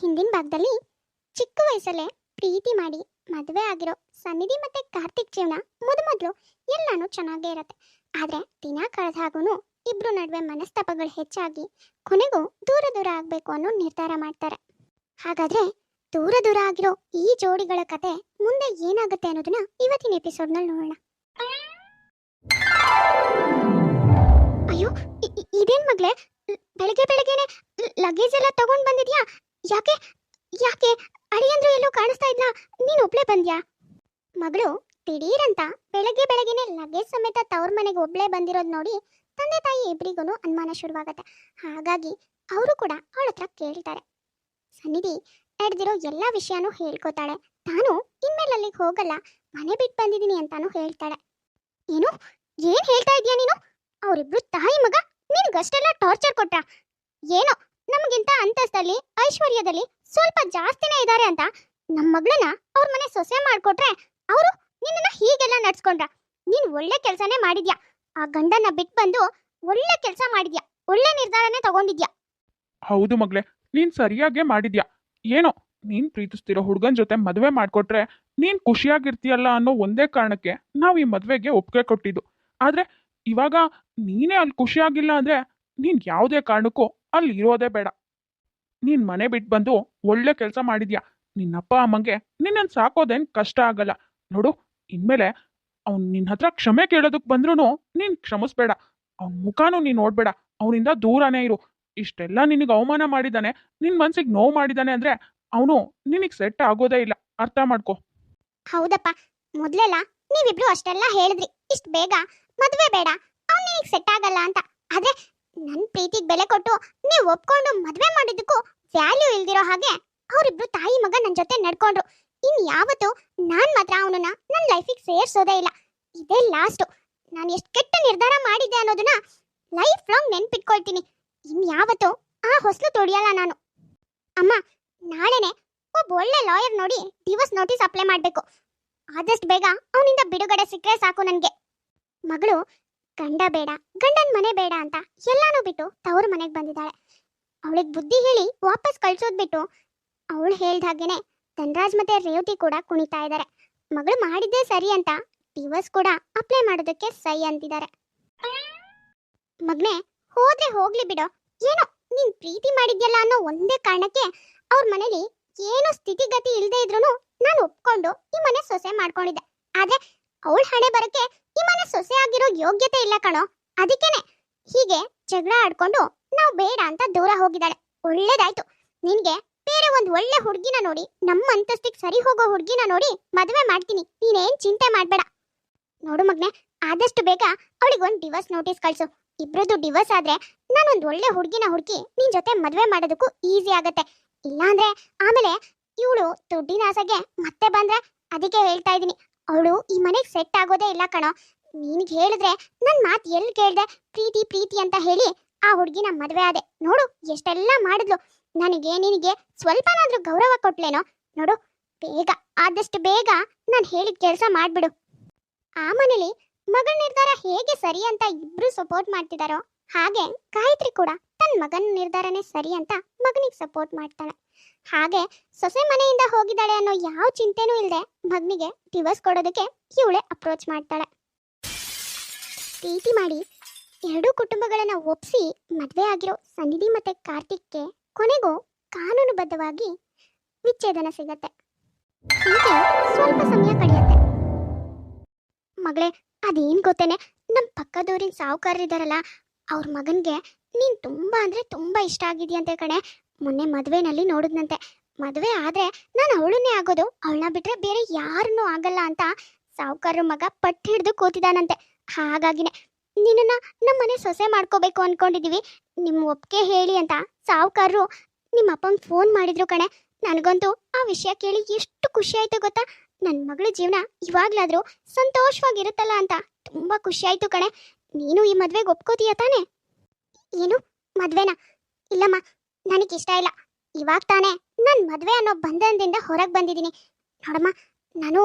ಹಿಂದಿನ ಭಾಗದಲ್ಲಿ ಚಿಕ್ಕ ವಯಸ್ಸಲ್ಲೇ ಪ್ರೀತಿ ಮಾಡಿ ಮದುವೆ ಆಗಿರೋ ಸನ್ನಿಧಿ ಮತ್ತೆ ಕಾರ್ತಿಕ್ ಜೀವನ ಮೊದ ಮೊದಲು ಎಲ್ಲಾನು ಚೆನ್ನಾಗೇ ಇರತ್ತೆ. ಆದ್ರೆ ದಿನ ಕಳೆದ ಹಾಗೂನು ಇಬ್ರು ನಡುವೆ ಮನಸ್ತಾಪಗಳು ಹೆಚ್ಚಾಗಿ ಕೊನೆಗೂ ದೂರ ದೂರ ಆಗ್ಬೇಕು ಅನ್ನೋ ನಿರ್ಧಾರ ಮಾಡ್ತಾರೆ. ಹಾಗಾದ್ರೆ ದೂರ ದೂರ ಆಗಿರೋ ಈ ಜೋಡಿಗಳ ಕತೆ ಮುಂದೆ ಏನಾಗುತ್ತೆ ಅನ್ನೋದನ್ನ ಇವತ್ತಿನ ಎಪಿಸೋಡ್ನಲ್ಲಿ ನೋಡೋಣ. ಅಯ್ಯೋ ಇದೇನ್ ಮಗ್ಲೆ ಬೆಳಗ್ಗೆ ಬೆಳಗ್ಗೆನೆ ಲಗೇಜ್ ಎಲ್ಲ ತಗೊಂಡ್ ಬಂದಿದ್ಯಾ? ಯಾಕೆ ಯಾಕೆ ಅಳಿಯಂದ್ರು ಎಲ್ಲೂ ಕಾಣಿಸ್ತಾ ಇದ್ಲಾ ನೀನ್ ಒಬ್ಳೆ ಬಂದ್ಯಾ? ಮಗಳು ದಿಢೀರಂತ ಬೆಳಗ್ಗೆ ಬೆಳಗ್ಗೆನೆ ಲಗೇಜ್ ಸಮೇತ ತವ್ರ ಮನೆಗೆ ಒಬ್ಳೆ ಬಂದಿರೋದ್ ನೋಡಿ ತಂದೆ ತಾಯಿ ಇಬ್ಬರಿಗೂ ಅನುಮಾನ ಶುರುವಾಗತ್ತೆ. ಹಾಗಾಗಿ ಅವರು ಕೂಡ ಅವಳ ಹತ್ರ ಕೇಳ್ತಾರೆ. ಸನ್ನಿಧಿ ನಡೆದಿರೋ ಎಲ್ಲ ವಿಷಯನೂ ಹೇಳ್ಕೊತಾಳೆ. ತಾನು ಇನ್ಮೇಲೆ ಅಲ್ಲಿಗೆ ಹೋಗಲ್ಲ, ಮನೆ ಬಿಟ್ಟು ಬಂದಿದ್ದೀನಿ ಅಂತಾನು ಹೇಳ್ತಾಳೆ. ಏನು? ಏನ್ ಹೇಳ್ತಾ ಇದೀಯ ನೀನು? ಅವರಿಬ್ರು ತಾಯಿ ಮಗ ನಿನಗಷ್ಟೆಲ್ಲ ಟಾರ್ಚರ್ ಕೊಟ್ರ? ಏನೋ ನಮಗಿಂತ ಅಂತಸ್ತಲ್ಲಿ, ಐಶ್ವರ್ಯದಲ್ಲಿ ಸ್ವಲ್ಪ ಜಾಸ್ತಿನೇ ಇದ್ದಾರೆ ಅಂತ ನಮ್ಮ ಮಗಳನ್ನ ಅವ್ರ ಮನೆ ಸೊಸೆ ಮಾಡ್ಕೊಟ್ರೆ ಅವರು ನಿನ್ನನ್ನ ಹೀಗೆಲ್ಲ ನಡ್ಸ್ಕೊಂಡ್ರ. ನೀನ್ ಒಳ್ಳೆ ಕೆಲಸನೇ ಮಾಡಿದ್ಯಾ. ಆ ಗಂಡನ ಬಿಟ್ಟು ಬಂದು ಒಳ್ಳೆ ಕೆಲಸ ಮಾಡಿದ್ಯಾ. ಒಳ್ಳೆ ನಿರ್ಧಾರನೇ ತಗೊಂಡಿದ್ಯಾ. ಹೌದು ಮಗ್ಳೆ, ನೀನ್ ಸರಿಯಾಗೇ ಮಾಡಿದ್ಯಾ. ಏನೋ, ನೀನ್ ಪ್ರೀತಿಸ್ತಿರೋ ಹುಡುಗನ ಜೊತೆ ಮದುವೆ ಮಾಡ್ಕೊಟ್ರೆ ನೀನ್ ಖುಷಿಯಾಗಿರ್ತೀಯಲ್ಲ ಅನ್ನೋ ಒಂದೇ ಕಾರಣಕ್ಕೆ ನಾವ್ ಈ ಮದ್ವೆಗೆ ಒಪ್ಪಿಗೆ ಕೊಟ್ಟಿದ್ದು. ಆದ್ರೆ ಇವಾಗ ನೀನೇ ಅಲ್ಲಿ ಖುಷಿಯಾಗಿಲ್ಲ ಅಂದ್ರೆ ನೀನ್ ಯಾವುದೇ ಕಾರಣಕ್ಕೂ ಅಲ್ಲಿ ಇರೋದೇ ಬೇಡ. ನೀನ್ ಮನೆ ಬಿಟ್ಟು ಬಂದು ಒಳ್ಳೆ ಕೆಲಸ ಮಾಡಿದ್ಯಾ? ನಿನ್ನಪ್ಪ ಅಮ್ಮಂಗೆ ನಿನ್ನನ್ ಸಾಕೋದೇನ್ ಕಷ್ಟ ಆಗಲ್ಲ. ನೋಡು, ಇನ್ಮೇಲೆ ಅವ್ನ್ ನಿನ್ ಹತ್ರ ಕ್ಷಮೆ ಕೇಳೋದಕ್ ಬಂದ್ರೂ ನೀನ್ ಕ್ಷಮಿಸ್ಬೇಡ. ಅವ್ನ ಮುಖಾನು ನೀನ್ ನೋಡ್ಬೇಡ. ಅವನಿಂದ ದೂರನೇ ಇರು. ಇಷ್ಟೆಲ್ಲ ನಿನಗೆ ಅವಮಾನ ಮಾಡಿದಾನೆ ನಿನ್ ಮನ್ಸಿಗೆ ನೋವು ಮಾಡಿದಾನೆ ಅಂದ್ರೆ ಅವನು ನಿನಗ್ ಸೆಟ್ ಆಗೋದೇ ಇಲ್ಲ. ಅರ್ಥ ಮಾಡ್ಕೊ. ಹೌದಪ್ಪ. ಮೊದ್ಲೆಲ್ಲ ನೀವಿಬ್ರು ಅಷ್ಟೆಲ್ಲ ಹೇಳಿದ್ರಿ. ಇಷ್ಟ ಬೇಗ ಮದ್ವೆ ಬೇಡ. ಅವ್ನ ನಿನಗ್ ಸೆಟ್ ಆಗಲ್ಲ ಅಂತ. ಆದ್ರೆ ನನ್ ಪ್ರೀತಿಗ್ ಬೆಲೆ ಕೊಟ್ಟು ನೀವ್ ಒಪ್ಕೊಂಡು ಮದ್ವೆ ಮಾಡಿದ್ದಕ್ಕೂ ವ್ಯಾಲ್ಯೂ ಇಲ್ದಿರೋ ಹಾಗೆ ಅವರಿಬ್ರು ತಾಯಿ ಮಗ ನನ್ ಜೊತೆ ನಡ್ಕೊಂಡ್ರು. ಇನ್ ಯಾವತ್ತು ನಾನ್ ಮಾತ್ರ ಅವನನ್ನ ನನ್ ಲೈಫಿಗೆ ಸೇರ್ಸೋದೇ ಇಲ್ಲ. ಇದೇ ಲಾಸ್ಟ್ ನಾನು ಎಷ್ಟು ಕೆಟ್ಟ ನಿರ್ಧಾರ ಮಾಡಿದ್ದೆ ಅನ್ನೋದನ್ನ ಲೈಫ್ ಲಾಂಗ್ ನೆನ್ಪಿಟ್ಕೊಳ್ತೀನಿ. ಇನ್ ಯಾವತ್ತು ಆ ಹೊಸಲು ತೊಡಿಯಲ್ಲ ನಾನು. ಅಮ್ಮ, ನಾಳೆನೆ ಒಬ್ಬ ಒಳ್ಳೆ ಲಾಯರ್ ನೋಡಿ ಡಿವೋರ್ಸ್ ನೋಟಿಸ್ ಅಪ್ಲೈ ಮಾಡ್ಬೇಕು. ಆದಷ್ಟು ಬೇಗ ಅವನಿಂದ ಬಿಡುಗಡೆ ಸಿಕ್ಕರೆ ಸಾಕು ನನಗೆ. ಮಗಳು ಗಂಡ ಬೇಡ, ಗಂಡನ ಮನೆ ಬೇಡ ಅಂತ ಎಲ್ಲಾನು ಬಿಟ್ಟು ತವ್ರ ಮನೆಗೆ ಬಂದಿದ್ದಾಳೆ. ಅವಳಿಗೆ ಬುದ್ಧಿ ಹೇಳಿ ವಾಪಸ್ ಕಳ್ಸೋದ್ ಬಿಟ್ಟು ಅವಳು ಹೇಳ್ದ ಹಾಗೇನೆ ಧನರಾಜ್ ಮತ್ತೆ ರೇವತಿ ಕೂಡ ಕುಣಿತಾ ಇದ್ದಾರೆ ಮಗಳು ಮಾಡಿದ್ದೇ ಸರಿ ಅಂತ ಡಿವೋರ್ಸ್ ಕೂಡ ಅಪ್ಲೈ ಮಾಡೋದಕ್ಕೆ ಸೈ ಅಂತಿದ್ದಾರೆ ಮಗ್ನೆ, ಹೋದ್ರೆ ಹೋಗ್ಲಿ ಬಿಡೋ. ಏನೋ ನೀನ್ ಪ್ರೀತಿ ಮಾಡಿದ್ಯಲ್ಲ ಅನ್ನೋ ಒಂದೇ ಕಾರಣಕ್ಕೆ ಅವ್ರ ಮನೇಲಿ ಏನು ಸ್ಥಿತಿಗತಿ ಇಲ್ಲದೆ ಇದ್ರು ನಾನು ಒಪ್ಕೊಂಡು ಈ ಮನೆ ಸೊಸೆ ಮಾಡ್ಕೊಂಡಿದ್ದೆ. ಆದ್ರೆ ಅವಳ ಹಣೆ ಬರಕ್ಕೆ ಈ ಮನೆ ಸೊಸೆ ಆಗಿರೋ ಯೋಗ್ಯತೆ ಇಲ್ಲ ಕಣೋ. ಅದಕ್ಕೇನೆ. ಹೀಗೆ ಜಗಳ ಆಡ್ಕೊಂಡು ನಾವು ಬೇಡ ಅಂತ ದೂರ ಹೋಗಿದ್ದಾಳೆ. ಒಳ್ಳೇದಾಯ್ತು. ನಿನ್ಗೆ ಬೇರೆ ಒಂದ್ ಒಳ್ಳೆ ಹುಡ್ಗಿನ ನೋಡಿ ನಮ್ಮ ಅಂತಸ್ತಿಗೆ ಸರಿ ಹೋಗೋ ಹುಡ್ಗಿನ ನೋಡಿ ಮದುವೆ ಮಾಡ್ತೀನಿ. ನೀನೇನ್ ಚಿಂತೆ ಮಾಡ್ಬೇಡ. ನೋಡು ಮಗ್ನೆ, ಆದಷ್ಟು ಬೇಗ ಅವಳಿಗೆ ಒಂದ್ ಡಿವೋರ್ಸ್ ನೋಟಿಸ್ ಕಳ್ಸು. ಇಬ್ರದ್ದು ಡಿವೋರ್ಸ್ ಆದ್ರೆ ನಾನೊಂದು ಒಳ್ಳೆ ಹುಡ್ಗಿನ ಹುಡುಕಿ ನಿನ್ ಜೊತೆ ಮದ್ವೆ ಮಾಡೋದಕ್ಕೂ ಈಸಿ ಆಗತ್ತೆ. ಇಲ್ಲಾಂದ್ರೆ ಆಮೇಲೆ ಇವಳು ದುಡ್ಡಿನ ಆಸೆಗೆ ಮತ್ತೆ ಬಂದ್ರೆ ಅದಕ್ಕೆ ಹೇಳ್ತಾ ಇದೀನಿ ಅವಳು ಈ ಮನೆಗೆ ಸೆಟ್ ಆಗೋದೇ ಇಲ್ಲ ಕಣೋ. ನಿನಗೆ ಹೇಳಿದ್ರೆ ನನ್ನ ಮಾತು ಎಲ್ಲಿ ಕೇಳ್ದೆ? ಪ್ರೀತಿ ಪ್ರೀತಿ ಅಂತ ಹೇಳಿ ಆ ಹುಡುಗಿನ ಮದುವೆ ಆದೆ. ನೋಡು, ಎಷ್ಟೆಲ್ಲ ಮಾಡಿದ್ಲು. ನನಗೆ, ನಿನಗೆ ಸ್ವಲ್ಪನಾದ್ರೂ ಗೌರವ ಕೊಟ್ಲೇನೋ? ನೋಡು, ಬೇಗ, ಆದಷ್ಟು ಬೇಗ ನಾನು ಹೇಳಿದ ಕೆಲಸ ಮಾಡ್ಬಿಡು. ಆ ಮನೇಲಿ ಮಗಳ ನಿರ್ಧಾರ ಹೇಗೆ ಸರಿ ಅಂತ ಇಬ್ರು ಸಪೋರ್ಟ್ ಮಾಡ್ತಿದಾರೋ? ಹಾಗೆ ಗಾಯತ್ರಿ ಕೂಡ. ತನ್ನ ಮಗನ ನಿರ್ಧಾರನೇ ಸರಿ ಅಂತ ಮಗನಿಗೆ ಸಪೋರ್ಟ್ ಮಾಡ್ತಾಳೆ. ಹಾಗೆ ಸೊಸೆ ಮನೆಯಿಂದ ಹೋಗಿದ್ದಾಳೆ ಅನ್ನೋ ಯಾವ ಚಿಂತೆನೂ ಇಲ್ಲದೆ ಮಗನಿಗೆ ಡಿವರ್ಸ್ ಕೊಡೋದಕ್ಕೆ ಇವಳೆ ಅಪ್ರೋಚ್ ಮಾಡ್ತಾಳೆ. ಪ್ರೀತಿ ಮಾಡಿ ಎರಡೂ ಕುಟುಂಬಗಳನ್ನ ಒಪ್ಪಿಸಿ ಮದುವೆ ಆಗಿರೋ ಸನ್ನಿಧಿ ಮತ್ತೆ ಕಾರ್ತಿಕ್ಗೆ ಕೊನೆಗೂ ಕಾನೂನುಬದ್ಧವಾಗಿ ವಿಚ್ಛೇದನ ಸಿಗತ್ತೆ. ಹೀಗೆ ಸ್ವಲ್ಪ ಸಮಯ ಕಳೆಯುತ್ತೆ. ಮಗಳೇ, ಅದೇನ್ ಗೊತ್ತೇನೆ? ನಮ್ಮ ಪಕ್ಕದೂರಿನ ಸಾಹುಕಾರರಿದ್ದಾರಲ್ಲ ಅವ್ರ ಮಗನ್ಗೆ ನೀನ್ ತುಂಬಾ ಅಂದ್ರೆ ತುಂಬಾ ಇಷ್ಟ ಆಗಿದ್ಯಂತೆ ಕಣೆ. ಮೊನ್ನೆ ಮದ್ವೆನಲ್ಲಿ ನೋಡಿದ್ನಂತೆ. ಮದುವೆ ಆದ್ರೆ ನಾನು ಅವಳನ್ನೇ ಆಗೋದು, ಅವಳನ್ನ ಬಿಟ್ರೆ ಬೇರೆ ಯಾರನ್ನೂ ಆಗಲ್ಲ ಅಂತ ಸಾಹುಕಾರ ಮಗ ಪಟ್ಟು ಹಿಡಿದು ಕೂತಿದಾನಂತೆ. ಹಾಗಾಗಿನೇ ನಿನ್ನನ್ನ ನಮ್ಮ ಮನೆ ಸೊಸೆ ಮಾಡ್ಕೋಬೇಕು ಅನ್ಕೊಂಡಿದೀವಿ. ನಿಮ್ಮ ಒಪ್ಪಿಗೆ ಹೇಳಿ ಅಂತ ಸಾವುಕಾರರು ನಿಮ್ಮ ಅಪ್ಪಂಗೆ ಫೋನ್ ಮಾಡಿದ್ರು ಕಣೆ. ನನಗಂತೂ ಆ ವಿಷಯ ಕೇಳಿ ಎಷ್ಟು ಖುಷಿ ಆಯ್ತು ಗೊತ್ತಾ? ನನ್ನ ಮಗಳ ಜೀವನ ಇವಾಗ್ಲಾದ್ರೂ ಸಂತೋಷವಾಗಿರುತ್ತಲ್ಲ ಅಂತ ತುಂಬಾ ಖುಷಿ ಆಯ್ತು ಕಣೆ. ನೀನು ಈ ಮದ್ವೆಗೆ ಒಪ್ಕೋತೀಯ ತಾನೇ? ಏನು? ಮದ್ವೆನಾ? ಇಲ್ಲಮ್ಮ ನನಗೆ ಇಷ್ಟ ಇಲ್ಲ. ಇವಾಗ ತಾನೇ ನಾನು ಮದ್ವೆ ಅನ್ನೋ ಬಂಧನದಿಂದ ಹೊರಗೆ ಬಂದಿದ್ದೀನಿ. ನೋಡಮ್ಮ, ನಾನು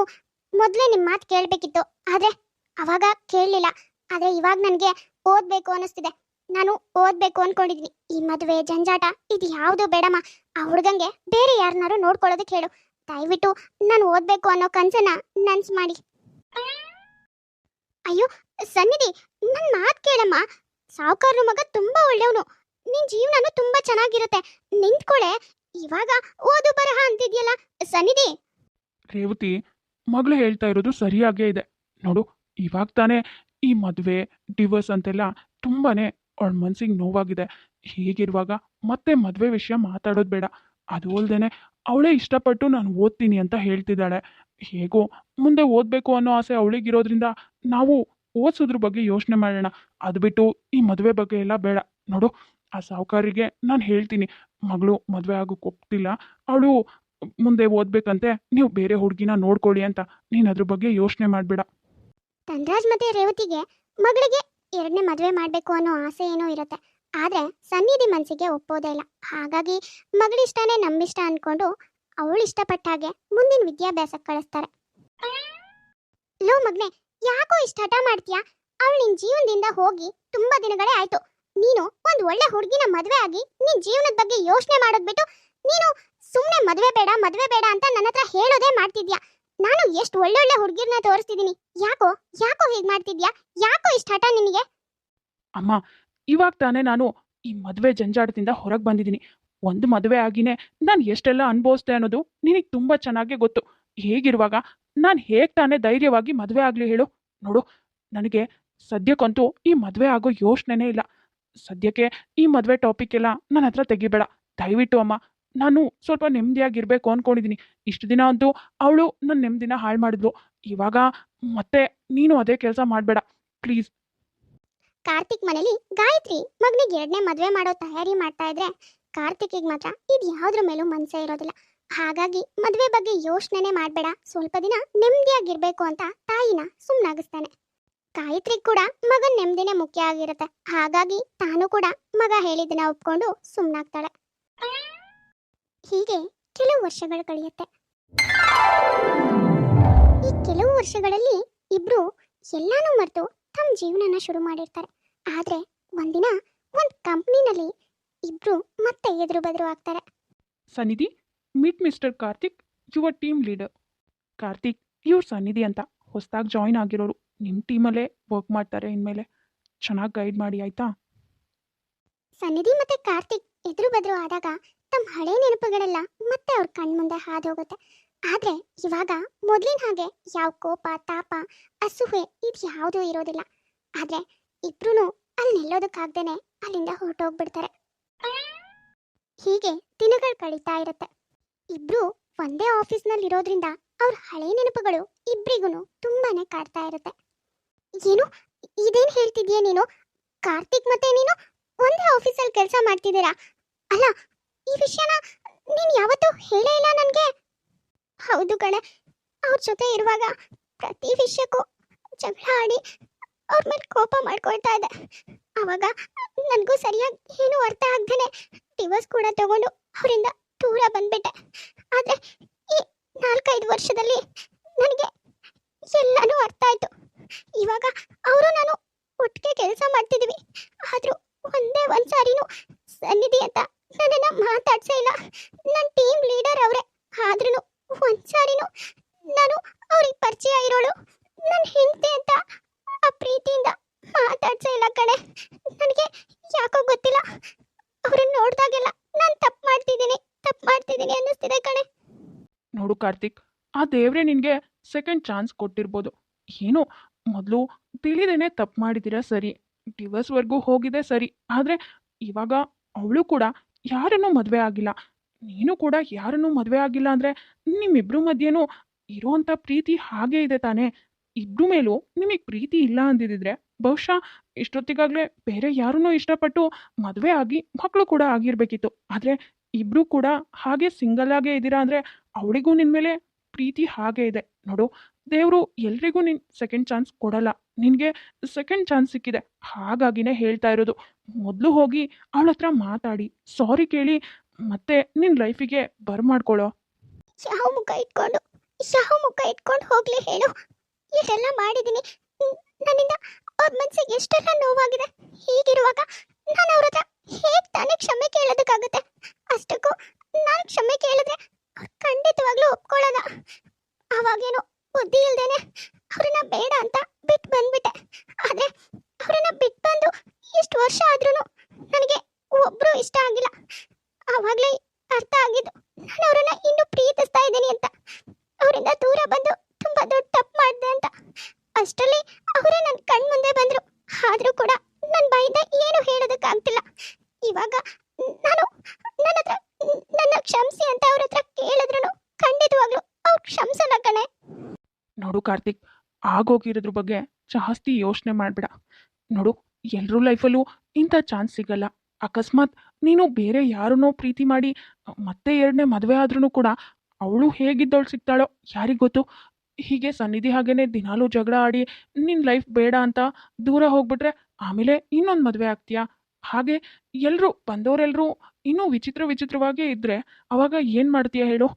ಮೊದಲೇ ನಿಮ್ಮ ಮಾತು ಕೇಳಬೇಕಿತ್ತು. ಆದರೆ ಅವಾಗ ಕೇಳಲಿಲ್ಲ. ಆದರೆ ಇವಾಗ ನನಗೆ ಓದಬೇಕು ಅನ್ನಿಸ್ತಿದೆ. ನಾನು ಓದ್ಬೇಕು ಅಂದ್ಕೊಂಡಿದ್ದೀನಿ ಈ ಮದುವೆ, ಜಂಜಾಟ ಇದು ಯಾವುದು ಬೇಡಮ್ಮ. ಆ ಹುಡುಗಂಗೆ ಬೇರೆ ಯಾರನ್ನಾರು ನೋಡ್ಕೊಳ್ಳೋದಕ್ಕೆ ಹೇಳು ದಯವಿಟ್ಟು ನಾನು ಓದ್ಬೇಕು ಅನ್ನೋ ಕನಸನ್ನ ನನ್ಸ್ ಮಾಡಿ. ಅಯ್ಯೋ, ಸನ್ನಿಧಿ ನನ್ನ ಮಾತು ಕೇಳಮ್ಮ. ಸಾವುಕಾರನ ಮಗ ತುಂಬಾ ಒಳ್ಳೆಯವನು. ನಿನ್ ಜೀವನನು ತುಂಬಾ ಚೆನ್ನಾಗಿರುತ್ತೆ. ನಿಂತ್ಕೊಳೆ, ಇವಾಗ ಓದು ಬರಹ ಅಂತಿದ್ಯಲ್ಲ, ಸನ್ನಿಧಿ? ರೇವತಿ, ಮಗಳು ಹೇಳ್ತಾ ಇರೋದು ಸರಿಯಾಗೇ ಇದೆ. ನೋಡು, ಇವಾಗ ತಾನೇ ಈ ಮದುವೆ, ಡಿವೋರ್ಸ್ ಅಂತೆಲ್ಲ ತುಂಬಾನೇ ಅವಳ ಮನ್ಸಿಗೆ ನೋವಾಗಿದೆ. ಹೀಗಿರುವಾಗ ಮತ್ತೆ ಮದುವೆ ವಿಷಯ ಮಾತಾಡೋದು ಬೇಡ. ಅದು ಅಲ್ದೇನೆ ಅವಳೇ ಇಷ್ಟಪಟ್ಟು ನಾನು ಓದ್ತೀನಿ ಅಂತ ಹೇಳ್ತಿದ್ದಾಳೆ. ಹೇಗೋ ಮುಂದೆ ಓದಬೇಕು ಅನ್ನೋ ಆಸೆ ಅವಳಿಗಿರೋದ್ರಿಂದ ನಾವು ಓದಿಸೋದ್ರ ಬಗ್ಗೆ ಯೋಚನೆ ಮಾಡೋಣ. ಅದು ಬಿಟ್ಟು ಈ ಮದುವೆ ಬಗ್ಗೆ ಎಲ್ಲ ಬೇಡ. ನೋಡು, ಆ ಸಾಹುಕಾರಿಗೆ ನಾನು ಹೇಳ್ತೀನಿ. ಮಗಳು ಮದುವೆ ಆಗೋಕೆ ಒಪ್ತಿಲ್ಲ. ಅವಳು ಮುಂದೆ ಓದ್ಬೇಕಂತೆ. ನೀವು ಬೇರೆ ಹುಡುಗಿನ ನೋಡ್ಕೊಳ್ಳಿ ಅಂತ. ನೀನು ಅದ್ರ ಬಗ್ಗೆ ಯೋಚನೆ ಮಾಡಬೇಡ. ಧನರಾಜ್ ಮತ್ತೆ ರೇವತಿಗೆ ಮಗಳಿಗೆ ಎರಡನೇ ಮದುವೆ ಮಾಡಬೇಕು ಅನ್ನೋ ಆಸೆ ಏನೋ ಇರುತ್ತೆ. ಆದರೆ ಸನ್ನಿಧಿ ಮನಸ್ಸಿಗೆ ಒಪ್ಪೋದೇ ಇಲ್ಲ. ಹಾಗಾಗಿ ಮಗಳಿಷ್ಟನೇ ನಮ್ಮಿಷ್ಟ ಅಂದ್ಕೊಂಡು ಅವಳು ಇಷ್ಟಪಟ್ಟ ಹಾಗೆ ಮುಂದಿನ ವಿದ್ಯಾಭ್ಯಾಸಕ್ಕೆ ಕಳಿಸ್ತಾರೆ. ಲೋ ಮಗ್ನೆ ಯಾಕೋ ಇಷ್ಟ ಹಠ ಮಾಡ್ತೀಯಾ? ಅವಳು ನಿನ್ ಜೀವನದಿಂದ ಹೋಗಿ ತುಂಬಾ ದಿನಗಳೇ ಆಯ್ತು. ನೀನು ಒಂದ್ ಒಳ್ಳೆ ಹುಡುಗಿನ ಮದ್ವೆ ಆಗಿ ನಿನ್ ಜೀವನದ ಬಗ್ಗೆ ಯೋಚನೆ ಮಾಡೋದ್ ಬಿಟ್ಟು ನೀನು ಸುಮ್ನೆ ಮದ್ವೆ ಬೇಡ ಮದ್ವೆ ಬೇಡ ಅಂತ ನನ್ನ ಹತ್ರ ಹೇಳೋದೇ ಮಾಡ್ತಿದ್ಯಾ? ನಾನು ಎಷ್ಟು ಒಳ್ಳೊಳ್ಳೆ ಹುಡುಗಿರ್ನ ತೋರಿಸ್ತಿದ್ದೀನಿ ಯಾಕೋ ಯಾಕೋ ಹೀಗ್ ಮಾಡ್ತಿದ್ಯಾ? ಯಾಕೋ ಇಷ್ಟ ಹಠ ನಿನಗೆ? ಅಮ್ಮ, ಇವಾಗ ತಾನೇ ನಾನು ಈ ಮದುವೆ ಜಂಜಾಟದಿಂದ ಹೊರಗೆ ಬಂದಿದ್ದೀನಿ ಒಂದು ಮದುವೆ ಆಗಿನೇ ನಾನು ಎಷ್ಟೆಲ್ಲ ಅನುಭವಿಸ್ದೆ ಅನ್ನೋದು ನಿನಗೆ ತುಂಬಾ ಚೆನ್ನಾಗೇ ಗೊತ್ತು. ಹೇಗಿರುವಾಗ ನಾನು ಹೇಗೆ ತಾನೇ ಧೈರ್ಯವಾಗಿ ಮದುವೆ ಆಗಲಿ ಹೇಳು. ನೋಡು, ನನಗೆ ಸದ್ಯಕ್ಕಂತೂ ಈ ಮದುವೆ ಆಗೋ ಯೋಚನೆನೇ ಇಲ್ಲ. ಸದ್ಯಕ್ಕೆ ಈ ಮದುವೆ ಟಾಪಿಕ್ ಎಲ್ಲ ನನ್ನ ಹತ್ರ ತೆಗಿಬೇಡ. ದಯವಿಟ್ಟು ಅಮ್ಮ, ನಾನು ಸ್ವಲ್ಪ ನೆಮ್ಮದಿಯಾಗಿರ್ಬೇಕು ಅಂದ್ಕೊಂಡಿದ್ದೀನಿ ಇಷ್ಟು ದಿನ ಅಂತೂ ಅವಳು ನನ್ನ ನೆಮ್ಮದಿನ ಹಾಳು ಮಾಡಿದ್ಲು. ಇವಾಗ ಮತ್ತೆ ನೀನು ಅದೇ ಕೆಲಸ ಮಾಡಬೇಡ. ಪ್ಲೀಸ್. ಕಾರ್ತಿಕ್ ಮನೇಲಿ ಗಾಯತ್ರಿ ಮಗನಿಗೆ ಎರಡನೇ ಮದುವೆ ಮಾಡೋ ತಯಾರಿ ಮಾಡ್ತಾ ಇದ್ರೆ ಕಾರ್ತಿಕ್ ಮಾತ್ರ ಇದು ಯಾವ್ದ್ರ ಮೇಲೂ ಮನ್ಸೇ ಇರೋದಿಲ್ಲ. ಹಾಗಾಗಿ ಮದುವೆ ಬಗ್ಗೆ ಯೋಚನೆ ಮಾಡಬೇಡ. ಸ್ವಲ್ಪ ದಿನ ನೆಮ್ಮದಿಯಾಗಿರ್ಬೇಕು ಅಂತ ತಾಯಿನ ಸುಮ್ಮನಾಗಿಸ್ತಾನೆ ಗಾಯತ್ರಿ ಕೂಡ ಮಗನ್ ನೆಮ್ಮದಿನೇ ಮುಖ್ಯ ಆಗಿರುತ್ತೆ. ಹಾಗಾಗಿ ತಾನು ಕೂಡ ಮಗ ಹೇಳಿದ್ದನ್ನ ಒಪ್ಕೊಂಡು ಸುಮ್ಮನಾಗ್ತಾಳೆ ಹೀಗೆ ಕೆಲವು ವರ್ಷಗಳು ಕಳೆಯುತ್ತೆ. ಈ ಕೆಲವು ವರ್ಷಗಳಲ್ಲಿ ಇಬ್ರು ಎಲ್ಲಾನು ಮರೆತು ತಮ್ಮ ಜೀವನನ ಶುರು ಮಾಡಿರ್ತಾರೆ. ಆದ್ರೆ ಒಂದಿನ ಒಂದ್ ಕಂಪ್ನಿನಲ್ಲಿ ಇಬ್ರು ಮತ್ತೆ ಎದುರು ಬದುರು ಆಗ್ತಾರೆ ಸನ್ನಿಧಿ ಮೀಟ್ ಮಿಸ್ಟರ್ ಕಾರ್ತಿಕ್ ಯುವ ಟೀಮ್ ಲೀಡರ್ ಕಾರ್ತಿಕ್ ಇವ್ರ ಸನ್ನಿಧಿ ಅಂತ ಹೊಸದಾಗಿ ಜಾಯಿನ್ ಆಗಿರೋರು. ನಿಮ್ಮ ಟೀಮಲ್ಲೇ ವರ್ಕ್ ಮಾಡ್ತಾರೆ ಇನ್ಮೇಲೆ. ಚೆನ್ನಾಗಿ ಗೈಡ್ ಮಾಡಿ, ಆಯ್ತಾ? ಸನ್ನಿಧಿ ಮತ್ತೆ ಕಾರ್ತಿಕ್ ಎದುರು ಬದ್ರು ಆದಾಗ ತಮ್ಮ ಹಳೆ ನೆನಪುಗಳೆಲ್ಲ ಮತ್ತೆ ಅವ್ರ ಕಣ್ಮುಂದೆ ಹಾದು ಹೋಗುತ್ತೆ ಆದ್ರೆ ಇವಾಗ ಮೊದ್ಲಿನ ಹಾಗೆ ಯಾವ ಕೋಪ, ತಾಪ ಅಸೂಹೆ ಇದು ಯಾವುದೂ ಇರೋದಿಲ್ಲ. ಆದ್ರೆ ಇಬ್ರು ಅಲ್ಲಿ ನಿಲ್ಲೋದಕ್ಕಾಗ್ದೇನೆ ಅಲ್ಲಿಂದ ಹೊರಟೋಗ್ಬಿಡ್ತಾರೆ. ಹೀಗೆ ದಿನಗಳು ಕಳೀತಾ ಇರುತ್ತೆ. ಇಬ್ರು ಒಂದೇ ಆಫೀಸ್ನಲ್ಲಿ ಇರೋದ್ರಿಂದ ಅವ್ರ ಹಳೆ ನೆನಪುಗಳು ಇಬ್ರಿಗೂ ತುಂಬಾನೇ ಕಾಡ್ತಾ ಇರುತ್ತೆ. ಏನು? ಇದೇನ್ ಹೇಳ್ತಿದ್ಯಾ ನೀನು? ಕಾರ್ತಿಕ್ ಮತ್ತೆ ನೀನು ಒಂದೇ ಆಫೀಸಲ್ಲಿ ಕೆಲಸ ಮಾಡ್ತಿದ್ದೀರಾ? ಅಲ್ಲ, ಈ ವಿಷಯನ ನೀನು ಯಾವತ್ತೂ ಹೇಳೇ ಇಲ್ಲ ನನಗೆ. ಹೌದು ಕಣೆ, ಅವ್ರ ಜೊತೆ ಇರುವಾಗ ಪ್ರತಿ ವಿಷಯಕ್ಕೂ ಜಗಳ ಆಡಿ ಅವ್ರ ಮೇಲೆ ಕೋಪ ಮಾಡ್ಕೊಳ್ತಾ ಇದೆ. ಅವಾಗ ನನಗೂ ಸರಿಯಾಗಿ ಏನು ಅರ್ಥ ಆಗ್ದೇನೆ. ಡಿವೋರ್ಸ್ ಕೂಡ ತಗೊಂಡು ಅವರಿಂದ ದೂರ ಬಂದ್ಬಿಟ್ಟೆ. ಆದರೆ ಈ ನಾಲ್ಕೈದು ವರ್ಷದಲ್ಲಿ ನನಗೆ ಎಲ್ಲನೂ ಅರ್ಥ ಆಯ್ತು. ಇವಾಗ ಅವರು ನಾನು ಒಟ್ಟಿಗೆ ಕೆಲಸ ಮಾಡ್ತಿದೀವಿ. ಆದರೂ ಒಂದೇ ಒಂದು ಸಾರಿನೂ ಸನ್ನಿಧಿ ಅಂತ ನನ್ನನ್ನು ಮಾತಾಡ್ಸೇ ಇಲ್ಲ. ನನ್ನ ಟೀಮ್ ಲೀಡರ್ ಅವರೇ. ಆದ್ರೂ ಒಂದ್ಸಾರಿನೂ ನಾನು ಅವ್ರಿಗೆ ಪರಿಚಯ ಇರೋಳು. ನನ್ನ ಹೆಂಡತಿ ಅಂತ ಆ ಪ್ರೀತಿಯಿಂದ ಮಾತಾಡ್ಸೇ ಇಲ್ಲ ಕಣೆ ನನಗೆ ಯಾಕೋ ಗೊತ್ತಿಲ್ಲ ಅವ್ರನ್ನ ನೋಡಿದಾಗೆಲ್ಲ ನಾನು ತಪ್ಪು ಮಾಡ್ತಿದ್ದೀನಿ ತಪ್ಪು ಮಾಡ್ತಿದ್ದೀನಿ ಅನ್ನಿಸ್ತಿದೆ ಕಣೆ ನೋಡು ಕಾರ್ತಿಕ್, ಆ ದೇವ್ರೆ ನಿನಗೆ ಸೆಕೆಂಡ್ ಚಾನ್ಸ್ ಕೊಟ್ಟಿರ್ಬೋದು. ಏನು, ಮೊದಲು ತಿಳಿದೇನೆ ತಪ್ಪು ಮಾಡಿದ್ದೀರಾ ಸರಿ ಡಿವೋರ್ಸ್ವರೆಗೂ ಹೋಗಿದೆ ಸರಿ, ಆದರೆ ಇವಾಗ ಅವಳು ಕೂಡ ಯಾರನ್ನೂ ಮದುವೆ ಆಗಿಲ್ಲ. ನೀನು ಕೂಡ ಯಾರನ್ನೂ ಮದುವೆ ಆಗಿಲ್ಲ ಅಂದರೆ ನಿಮ್ಮಿಬ್ಬರ ಮಧ್ಯೆನೂ ಇರೋವಂಥ ಪ್ರೀತಿ ಹಾಗೇ ಇದೆ ತಾನೇ? ಇಬ್ರು ಮೇಲೂ ನಿಮಗೆ ಪ್ರೀತಿ ಇಲ್ಲ ಅಂದಿದ್ದಿದ್ರೆ ಬಹುಶಃ ಇಷ್ಟೊತ್ತಿಗಾಗಲೇ ಬೇರೆ ಯಾರನ್ನೂ ಇಷ್ಟಪಟ್ಟು ಮದುವೆ ಆಗಿ ಮಕ್ಕಳು ಕೂಡ ಆಗಿರಬೇಕಿತ್ತು. ಆದರೆ ಇಬ್ರು ಕೂಡ ಹಾಗೆ ಸಿಂಗಲ್ ಆಗೇ ಇದ್ದೀರಾ ಅಂದರೆ ಅವಳಿಗೂ ನಿನ್ನ ಮೇಲೆ ಪ್ರೀತಿ ಹಾಗೆ ಇದೆ. ನೋಡು, ದೇವರು ಎಲ್ರಿಗೂ ನಿನ್ ಸೆಕೆಂಡ್ ಚಾನ್ಸ್ ಕೊಡಲ್ಲ. ನಿನಗೆ ಸೆಕೆಂಡ್ ಚಾನ್ಸ್ ಸಿಕ್ಕಿದೆ. ಹಾಗಾಗಿನೇ ಹೇಳ್ತಾ ಇರೋದು. ಮೊದಲು ಹೋಗಿ ಅವಳ ಹತ್ರ ಮಾತಾಡಿ. ಸಾರಿ ಕೇಳಿ, ಮತ್ತೆ ನಿನ್ನ ಲೈಫಿಗೆ ಬರ್ಮಾಡ್ಕೊಳ್ಳೋ ಯಾವ ಮುಖ ಇಟ್ಕೊಂಡು ಮುಖ ಇಟ್ಕೊಂಡು ಹೋಗ್ಲಿ ಹೇಳು. ಇದೆಲ್ಲ ಮಾಡಿದ್ದೀನಿ. ನನ್ನಿಂದ ಅವ್ರ ಮನ್ಸಿಗೆ ಎಷ್ಟೆಲ್ಲ ನೋವಾಗಿದೆ. ಹೀಗಿರುವಾಗ ನಾನು ಅವ್ರ ಹತ್ರ ಹೇಗ್ ತಾನೇ ಕ್ಷಮೆ ಕೇಳೋದಕ್ಕಾಗುತ್ತೆ? ಅಷ್ಟಕ್ಕೂ ನಾನು ಕ್ಷಮೆ ಕೇಳಿದ್ರೆ ಖಂಡಿತವಾಗ್ಲೂ ಒಪ್ಕೊಳ್ಳೋದ ಅವಾಗೇನು ಬುದ್ಧಿ ಇಲ್ದೇನೆ ಅವ್ರನ್ನ ಬೇಡ ಅಂತ ಬಿಟ್ಟು ಬಂದ್ಬಿಟ್ಟೆ. ಆದ್ರೆ ಅವ್ರನ್ನ ಬಿಟ್ಟು ಬಂದು ಎಷ್ಟು ವರ್ಷ ಆದ್ರೂ ನನಗೆ ಒಬ್ರು ಇಷ್ಟ ಆಗಿಲ್ಲ. ಆವಾಗಲೇ ಅರ್ಥ ಆಗಿದ್ದು ನಾನು ಅವ್ರನ್ನ ಇನ್ನೂ ಪ್ರೀತಿಸ್ತಾ ಇದ್ದೀನಿ ಅಂತ. ಅವರಿಂದ ದೂರ ಬಂದು ತುಂಬಾ ದೊಡ್ಡ ತಪ್ಪು ಮಾಡಿದೆ ಅಂತ. ಅಷ್ಟರಲ್ಲಿ ಅವರೇ ನನ್ನ ಕಣ್ಮುಂದೆ ಬಂದ್ರು. ಆದ್ರೂ ಕೂಡ ಬಾಯಿಂದ ಏನು ಹೇಳೋದಕ್ಕಾಗ್ತಿಲ್ಲ ಇವಾಗ ನಾನು ನನ್ನ ಹತ್ರ ನನ್ನ ಕ್ಷಮಿಸಿ ಅಂತ ಅವ್ರ ಹತ್ರ ಕೇಳಿದ್ರು ಖಂಡಿತವಾಗ್ಲೂ ಅವ್ರು ಕ್ಷಮಿಸಲ್ಲ ಕಣೆ. ನೋಡು ಕಾರ್ತಿಕ್, ಆಗೋಗಿರೋದ್ರ ಬಗ್ಗೆ ಜಾಸ್ತಿ ಯೋಚನೆ ಮಾಡಬೇಡ. ನೋಡು ಎಲ್ಲರೂ ಲೈಫಲ್ಲೂ ಇಂಥ ಚಾನ್ಸ್ ಸಿಗಲ್ಲ. ಅಕಸ್ಮಾತ್ ನೀನು ಬೇರೆ ಯಾರನ್ನೋ ಪ್ರೀತಿ ಮಾಡಿ, ಮತ್ತೆ ಎರಡನೇ ಮದುವೆ ಆದ್ರೂ ಕೂಡ ಅವಳು ಹೇಗಿದ್ದವಳು ಸಿಗ್ತಾಳೋ ಯಾರಿಗೆ ಗೊತ್ತು? ಹೀಗೆ ಸನ್ನಿಧಿ ಹಾಗೇನೆ ದಿನಾಲೂ ಜಗಳ ಆಡಿ ನಿನ್ನ ಲೈಫ್ ಬೇಡ ಅಂತ ದೂರ ಹೋಗ್ಬಿಟ್ರೆ ಆಮೇಲೆ ಇನ್ನೊಂದು ಮದುವೆ ಆಗ್ತೀಯಾ? ಹಾಗೆ ಎಲ್ಲರೂ ಬಂದವರೆಲ್ಲರೂ ಇನ್ನೂ ವಿಚಿತ್ರ ವಿಚಿತ್ರವಾಗೇ ಇದ್ದರೆ ಅವಾಗ ಏನು ಮಾಡ್ತೀಯ ಹೇಳು?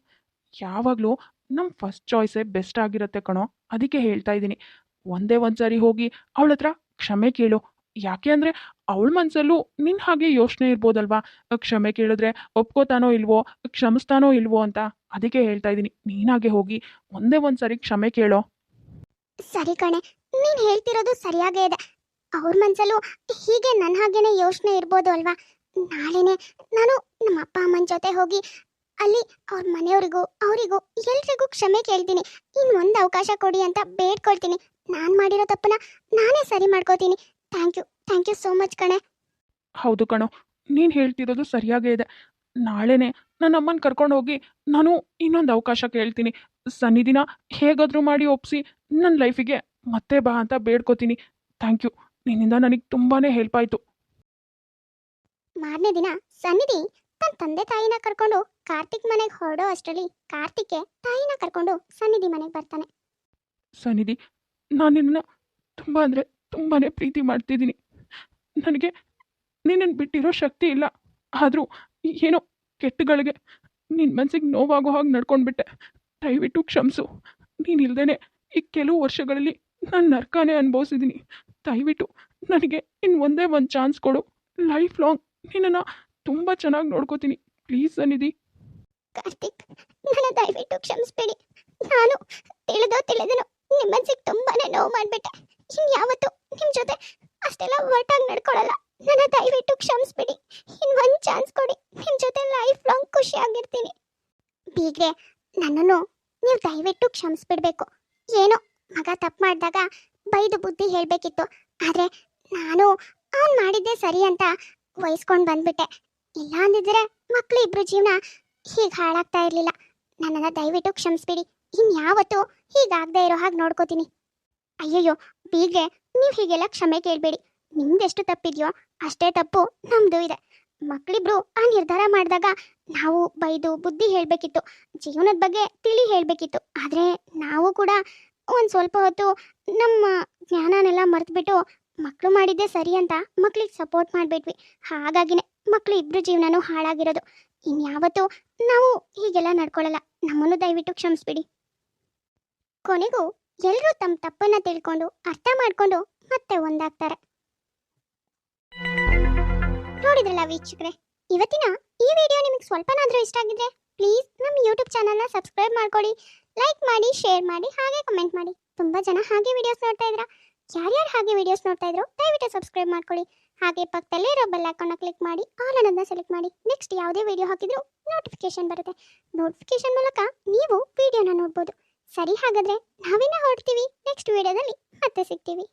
ಯಾವಾಗಲೂ ನಮ್ಮ ಫಸ್ಟ್ ಚಾಯ್ಸೇ ಬೆಸ್ಟ್ ಆಗಿರುತ್ತೆ ಕಣೋ, ಅದಕ್ಕೆ ಹೇಳ್ತಾ ಇದ್ದೀನಿ. ಒಂದೇ ಒಂದು ಸಾರಿ ಹೋಗಿ ಅವಳ ಹತ್ರ ಕ್ಷಮೆ ಕೇಳು. ಯಾಕೆ ಅಂದರೆ ಅವಳ ಮನಸ್ಸಲ್ಲೂ ನಿನ್ನ ಹಾಗೆ ಯೋಚನೆ ಇರ್ಬೋದಲ್ವಾ? ಕ್ಷಮೆ ಕೇಳಿದ್ರೆ ಒಪ್ಕೋತಾನೋ ಇಲ್ವೋ, ಕ್ಷಮಿಸ್ತಾನೋ ಇಲ್ವೋ ಅಂತ ಅದಕ್ಕೆ ಹೇಳ್ತಾ ಇದ್ದೀನಿ. ನೀನಾಗೆ ಹೋಗಿ ಒಂದೇ ಒಂದು ಸಾರಿ ಕ್ಷಮೆ ಕೇಳೋ. ಸರಿ ಕಣೆ, ನೀನ್ ಹೇಳ್ತಿರೋದು ಸರಿಯಾಗೇ ಇದೆ. ಅವ್ರ ಮನ್ಸಲ್ಲೂ ಹೀಗೆ ನನ್ನ ಹಾಗೇನೆ ಯೋಚನೆ ಇರ್ಬೋದು ಅಲ್ವಾ? ನಾಳೆನೆ ನಾನು ನಮ್ಮ ಅಪ್ಪ ಅಮ್ಮನ ಜೊತೆ ಹೋಗಿ ಅಲ್ಲಿ ಅವ್ರ ಮನೆಯವ್ರಿಗೂ, ಅವರಿಗೂ ಎಲ್ರಿಗೂ ಕ್ಷಮೆ ಕೇಳ್ತೀನಿ. ಇನ್ ಒಂದು ಅವಕಾಶ ಕೊಡಿ ಅಂತ ಬೇಡ್ಕೊಳ್ತೀನಿ. ನಾನು ಮಾಡಿರೋ ತಪ್ಪನ್ನ ನಾನೇ ಸರಿ ಮಾಡ್ಕೋತೀನಿ. Thank you thank you so much ಕಣೆ. ಹೌದು ಕಣೋ, ನೀನು ಹೇಳ್ತಿರೋದು ಸರಿಯಾಗೇ ಇದೆ. ನಾಳೆನೆ ನನ್ನ ಅಮ್ಮನ ಕರ್ಕೊಂಡು ಹೋಗಿ ನಾನು ಇನ್ನೊಂದು ಅವಕಾಶ ಕೇಳ್ತೀನಿ. ಸನ್ನಿಧಿನ ಹೇಗಾದರೂ ಮಾಡಿ ಒಪ್ಪಿಸಿ ನನ್ನ ಲೈಫಿಗೆ ಮತ್ತೆ ಬಾ ಅಂತ ಬೇಡ್ಕೋತೀನಿ. Thank you. ನಿನ್ನಿಂದ ನನಗೆ ತುಂಬಾ ಹೆಲ್ಪ್ ಆಯ್ತು. ಮಾರನೇ ದಿನ ಸನ್ನಿಧಿ ತನ್ನ ತಂದೆ ತಾಯಿನ ಕರ್ಕೊಂಡು ಕಾರ್ತಿಕ್ ಮನೆಗೆ ಹೊರಡೋ ಅಷ್ಟರಲ್ಲಿ ಕಾರ್ತಿಕ್ಗೆ ತಾಯಿನ ಕರ್ಕೊಂಡು ಸನ್ನಿಧಿ ಮನೆಗೆ ಬರ್ತಾನೆ. ಸನ್ನಿಧಿ ನಾನು ನಿನ್ನನ್ನು ತುಂಬ ಅಂದರೆ ತುಂಬಾ ಪ್ರೀತಿ ಮಾಡ್ತಿದ್ದೀನಿ. ನನಗೆ ನಿನ್ನನ್ನು ಬಿಟ್ಟಿರೋ ಶಕ್ತಿ ಇಲ್ಲ. ಆದರೂ ಏನೋ ಕೆಟ್ಟಗಳಿಗೆ ನಿನ್ನ ಮನಸ್ಸಿಗೆ ನೋವಾಗೋ ಹಾಗೆ ನಡ್ಕೊಂಡ್ಬಿಟ್ಟೆ. ದಯವಿಟ್ಟು ಕ್ಷಮಿಸು. ನೀನು ಇಲ್ದೇನೆ ಈ ಕೆಲವು ವರ್ಷಗಳಲ್ಲಿ ನಾನು ನರ್ಕಾನೇ ಅನುಭವಿಸಿದ್ದೀನಿ ದಯವಿಟ್ಟು ನನಗೆ ಇನ್ನು ಒಂದೇ ಒಂದು ಚಾನ್ಸ್ ಕೊಡು. ಲೈಫ್ ಲಾಂಗ್ ನಿನ್ನನ್ನು ತುಂಬ ಚೆನ್ನಾಗಿ ನೋಡ್ಕೋತೀನಿ. ಪ್ಲೀಸ್ ಸನ್ನಿಧಿ. ಕಾರ್ತಿಕ್, ನನ್ನ ದಯವಿಟ್ಟು ಕ್ಷಮಿಸ್ಬೇಡಿ. ನಾನು ತಿಳಿದೋ ತಿಳಿದನು ನಿಮ್ಮ ಮನಸ್ಸಿಗೆ ತುಂಬಾನೇ ನೋವು ಮಾಡ್ಬಿಟ್ಟೆ. ಇನ್ಯಾವತ್ತು ನಿಮ್ಮ ಜೊತೆ ಅಷ್ಟೆಲ್ಲ ಒಟ್ಟಾಗಿ ನಡ್ಕೊಳಲ್ಲ. ನನ್ನ ದಯವಿಟ್ಟು ಕ್ಷಮಿಸ್ಬಿಡಿ. ಇನ್ ಒಂದು ಚಾನ್ಸ್ ಕೊಡಿ. ನಿಮ್ಮ ಜೊತೆ ಲೈಫ್ ಲಾಂಗ್ ಖುಷಿಯಾಗಿರ್ತೀನಿ. ಬೀಗ್ರೆ, ನನ್ನನ್ನು ನೀವು ದಯವಿಟ್ಟು ಕ್ಷಮಿಸ್ಬಿಡ್ಬೇಕು. ಏನೋ ಮಗ ತಪ್ಪು ಮಾಡಿದಾಗ ಬೈದು ಬುದ್ಧಿ ಹೇಳಬೇಕಿತ್ತು. ಆದ್ರೆ ನಾನು ಅವ್ನು ಮಾಡಿದ್ದೆ ಸರಿ ಅಂತ ವಹಿಸ್ಕೊಂಡು ಬಂದ್ಬಿಟ್ಟೆ. ಇಲ್ಲ ಅಂದಿದ್ರೆ ಮಕ್ಕಳು ಇಬ್ರು ಜೀವನ ಹೀಗೆ ಹಾಳಾಗ್ತಾ ಇರಲಿಲ್ಲ. ನನ್ನನ್ನು ದಯವಿಟ್ಟು ಕ್ಷಮಿಸ್ಬಿಡಿ. ಇನ್ಯಾವತ್ತೂ ಹೀಗಾಗದೇ ಇರೋ ಹಾಗೆ ನೋಡ್ಕೋತೀನಿ. ಅಯ್ಯಯ್ಯೋ, ಬೀಗ್ರೆ, ನೀವು ಹೀಗೆಲ್ಲ ಕ್ಷಮೆ ಕೇಳಬೇಡಿ. ನಿಮ್ದೆಷ್ಟು ತಪ್ಪಿದೆಯೋ ಅಷ್ಟೇ ತಪ್ಪು ನಮ್ಮದು ಇದೆ. ಮಕ್ಕಳಿಬ್ರು ಆ ನಿರ್ಧಾರ ಮಾಡಿದಾಗ ನಾವು ಬೈದು ಬುದ್ಧಿ ಹೇಳಬೇಕಿತ್ತು. ಜೀವನದ ಬಗ್ಗೆ ತಿಳಿ ಹೇಳಬೇಕಿತ್ತು. ಆದರೆ ನಾವು ಕೂಡ ಒಂದು ಸ್ವಲ್ಪ ಹೊತ್ತು ನಮ್ಮ ಜ್ಞಾನನೆಲ್ಲ ಮರೆತುಬಿಟ್ಟು ಮಕ್ಕಳು ಮಾಡಿದ್ದೆ ಸರಿ ಅಂತ ಮಕ್ಳಿಗೆ ಸಪೋರ್ಟ್ ಮಾಡಿಬಿಟ್ವಿ. ಹಾಗಾಗಿನೇ ಮಕ್ಕಳು ಇಬ್ರು ಜೀವನನೂ ಹಾಳಾಗಿರೋದು. ಇನ್ಯಾವತ್ತು ನಾವು ಹೀಗೆಲ್ಲ ನಡ್ಕೊಳ್ಳಲ್ಲ ನಮ್ಮನ್ನು ದಯವಿಟ್ಟು ಕ್ಷಮಿಸ್ಬಿಡಿ. ಕೊನೆಗೂ ಎಲ್ಲರೂ ತಮ್ಮ ತಪ್ಪನ್ನ ತಿಳ್ಕೊಂಡು ಅರ್ಥ ಮಾಡ್ಕೊಂಡು ಮತ್ತೆ ಒಂದಾಗ್ತಾರೆ. ನೋಡಿದ್ರಲ್ಲ ವೀಕ್ಷಕರೇ, ಇವತ್ತಿನ ಈ ವಿಡಿಯೋ ನಿಮಗೆ ಸ್ವಲ್ಪನಾದ್ರೂ ಇಷ್ಟ ಆಗಿದ್ರೆ ಪ್ಲೀಸ್ ನಮ್ಮ ಯೂಟ್ಯೂಬ್ ಚಾನಲ್ನ ಸಬ್ಸ್ಕ್ರೈಬ್ ಮಾಡ್ಕೊಳ್ಳಿ ಲೈಕ್ ಮಾಡಿ ಶೇರ್ ಮಾಡಿ, ಹಾಗೆ ಕಮೆಂಟ್ ಮಾಡಿ. ತುಂಬ ಜನ ಹಾಗೆ ವಿಡಿಯೋಸ್ ನೋಡ್ತಾ ಇದ್ರ ಯಾರ್ಯಾರು ಹಾಗೆ ವಿಡಿಯೋಸ್ ನೋಡ್ತಾ ಇದ್ರು, ದಯವಿಟ್ಟು ಸಬ್ಸ್ಕ್ರೈಬ್ ಮಾಡ್ಕೊಳ್ಳಿ. ಹಾಗೆ ಪಕ್ಕದಲ್ಲೇ ಇರೋ ಬೆಲ್ ಕ್ಲಿಕ್ ಮಾಡಿ ಆಲ್ ಅನ್ನೋದನ್ನ ಸೆಲೆಕ್ಟ್ ಮಾಡಿ. ನೆಕ್ಸ್ಟ್ ಯಾವುದೇ ವಿಡಿಯೋ ಹಾಕಿದ್ರು ನೋಟಿಫಿಕೇಶನ್ ಬರುತ್ತೆ. ನೋಟಿಫಿಕೇಶನ್ ಮೂಲಕ ನೀವು ವಿಡಿಯೋನ ನೋಡ್ಬೋದು. ಸರಿ ಹಾಗಾದ್ರೆ ನಾವಿನ್ನ ಹೊರಡ್ತೀವಿ. ನೆಕ್ಸ್ಟ್ ವಿಡಿಯೋದಲ್ಲಿ ಮತ್ತೆ ಸಿಗ್ತೀವಿ.